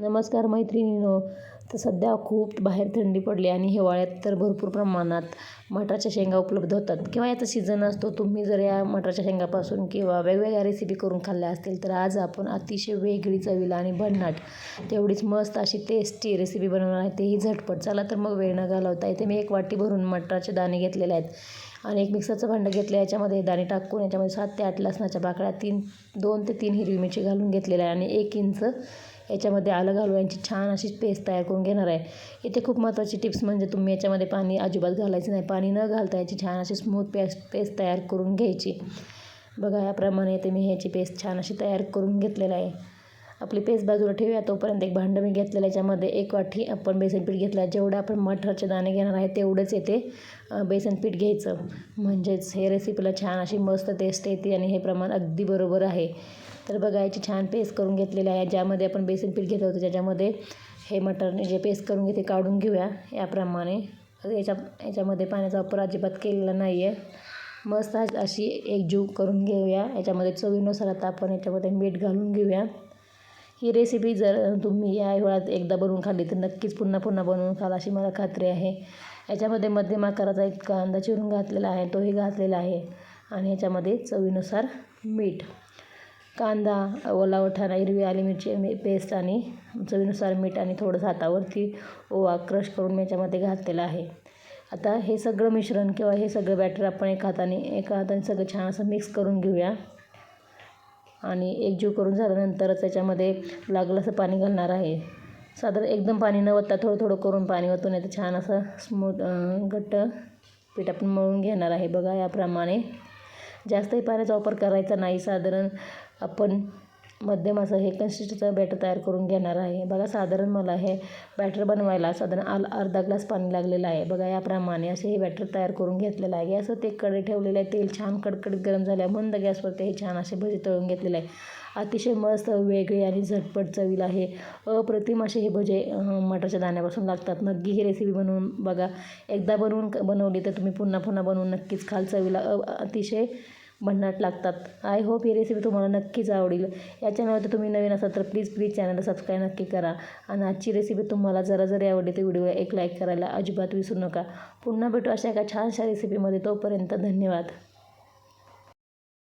नमस्कार मैत्रिणीनो. तर सध्या खूप बाहेर थंडी पडली आणि हिवाळ्यात तर भरपूर प्रमाणात मटराच्या शेंगा उपलब्ध होतात. किंवा याचा सीझन असतो तुम्ही जर या मटराच्या शेंगापासून किंवा वेगवेगळ्या रेसिपी करून खाल्ल्या असतील तर आज आपण अतिशय वेगळी चवीला आणि भन्नाट तेवढीच मस्त अशी टेस्टी रेसिपी बनवणार आहे. तेही झटपट. चला तर मग वेळ न घालवता इथे मी एक वाटी भरून मटराचे दाणे घेतलेले आहेत. आणि एक मिक्सरचं भांडं घेतलं याच्यामध्ये दाणे टाकून याच्यामध्ये सात ते आठ लसणाच्या बाकड्या तीन दोन ते तीन हिरवी मिरची घालून घेतलेल्या आहे आणि एक इंच याच्यामध्ये आलं घालून यांची छान अशी पेस्ट तयार करून घेणार आहे. इथे खूप महत्त्वाची टिप्स म्हणजे तुम्ही याच्यामध्ये पाणी अजिबात घालायचं नाही. पाणी न घालता याची छान अशी स्मूथ पेस्ट पेस्ट तयार करून घ्यायची. बघा याप्रमाणे ते मी ह्याची पेस्ट छान अशी तयार करून घेतलेलं आहे. आपली पेस्ट बाजूला ठेवूया. तोपर्यंत एक भांडं मी घेतलेलं याच्यामध्ये एक वाटी आपण बेसन पीठ घेतलं. आहे जेवढं आपण मटरचे दाणे घेणार आहे तेवढंच येते बेसन पीठ घ्यायचं. म्हणजेच हे रेसिपीला छान अशी मस्त टेस्ट येते आणि हे प्रमाण अगदी बरोबर आहे. तर बघा याची छान पेस्ट करून घेतलेली आहे. ज्यामध्ये आपण बेसन पीठ घेतलं होतं त्याच्यामध्ये हे मटरने जे पेस्ट करून घेते काढून घेऊया. याप्रमाणे याच्या याच्यामध्ये पाण्याचा वापर अजिबात केलेला नाही आहे मस्त अशी एकजीव करून घेऊया. याच्यामध्ये चवीनुसार आता आपण याच्यामध्ये मीठ घालून घेऊया. ही रेसिपी जर तुम्ही या हिवाळ्यात एकदा बनवून खाल्ली तर नक्कीच पुन्हा पुन्हा बनवून खाल अशी मला खात्री आहे. याच्यामध्ये मध्यम आकाराचा एक कांदा चिरून घातलेला आहे तोही घातलेला आहे आणि ह्याच्यामध्ये चवीनुसार मीठ. कांदा ओला वठाणा हिरवी आली मिरची पेस्ट आणि चवीनुसार मीठ आणि थोडंसं हातावरती ओवा क्रश करून मी याच्यामध्ये घातलेला आहे. आता हे सगळं मिश्रण किंवा हे सगळं बॅटर आपण एका हाताने एका हाताने सगळं छान असं मिक्स करून घेऊया. आणि एकजीव करून झाल्यानंतरच त्याच्यामध्ये लागलं असं पाणी घालणार आहे. साधारण एकदम पाणी न वत्ता थोडं थोडं करून पाणी ओतून येतं. छान असं स्मूथ घट्ट पीठ आपण मळून घेणार आहे. बघा याप्रमाणे. जास्तही पाण्याचा वापर करायचा नाही. साधारण आपण मध्यम असं हे कन्सिस्टचं बॅटर तयार करून घेणार आहे. बघा साधारण मला हे बॅटर बनवायला साधारण आल अर्धा ग्लास पाणी लागलेलं आहे. बघा याप्रमाणे असे हे बॅटर तयार करून घेतलेलं आहे. गॅसवर ते कडे ठेवलेलं आहे. तेल छान कडकडीत गरम झालं आहे मंद गॅसवरती हे छान असे भजी तळून घेतलेले आहे. अतिशय मस्त वेगळी आणि झटपट चवीला आहे अप्रतिम असे हे भजे मटारच्या दाण्यापासून लागतात. नक्की ही रेसिपी बनवून बघा. एकदा बनवून बनवली तर तुम्ही पुन्हा पुन्हा बनवून नक्कीच खाल. चवीला अतिशय भन्नाट लागतात. आय होप ही रेसिपी तुम्हाला नक्कीच आवडेल. या चॅनलवर तुम्ही नवीन असाल तर प्लीज प्लीज चॅनलला सबस्क्राईब नक्की करा. आणि आजची रेसिपी तुम्हाला जरा जरी आवडली तर व्हिडिओ एक लाईक करायला अजिबात विसरू नका. पुन्हा भेटू अशा एका छानशा रेसिपीमध्ये तोपर्यंत धन्यवाद.